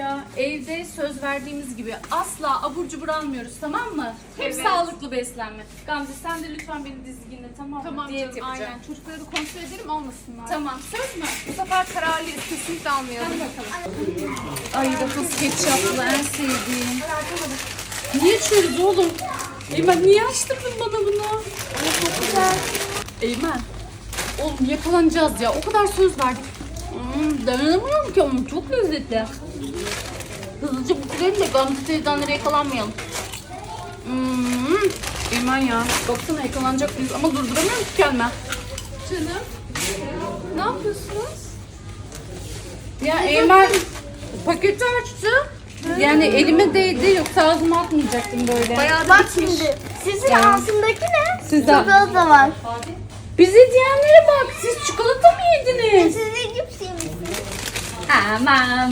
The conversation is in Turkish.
ya evde söz verdiğimiz gibi asla abur cubur almıyoruz tamam mı? Hep Evet. sağlıklı beslenme. Gamze sen de lütfen beni dizginle tamam mı? Tamam Diyet canım yapacağım. aynen. Çocukları da kontrol ederim almasınlar. Tamam söz mü? Bu sefer kararlıyız. Kesinlikle almayalım. Hadi bakalım. Ay Ruffles ketçaplı en sevdiğim. Niye içiyoruz oğlum? Eymen niye açtırdın bana bunu? Ay çok güzel. Eymen. Oğlum yakalanacağız ya. O kadar söz verdik. Hmm, dayanamıyorum ki ama çok lezzetli. Hızlıca bitirelim de Gamze teyzenlere yakalanmayalım. Hmm. Eymen ya. Baksana yakalanacak mıyız ama durduramıyorum ki kendimi. Canım. Ne yapıyorsunuz? Ya Eymen paketi açtı. Yani elime değdi yoksa ağzıma atmayacaktım böyle. Bayağı da Bak bitmiş. şimdi. Sizin altındaki ne? Size- Çikolata var. Bize diyenlere bak siz çikolata mı yediniz?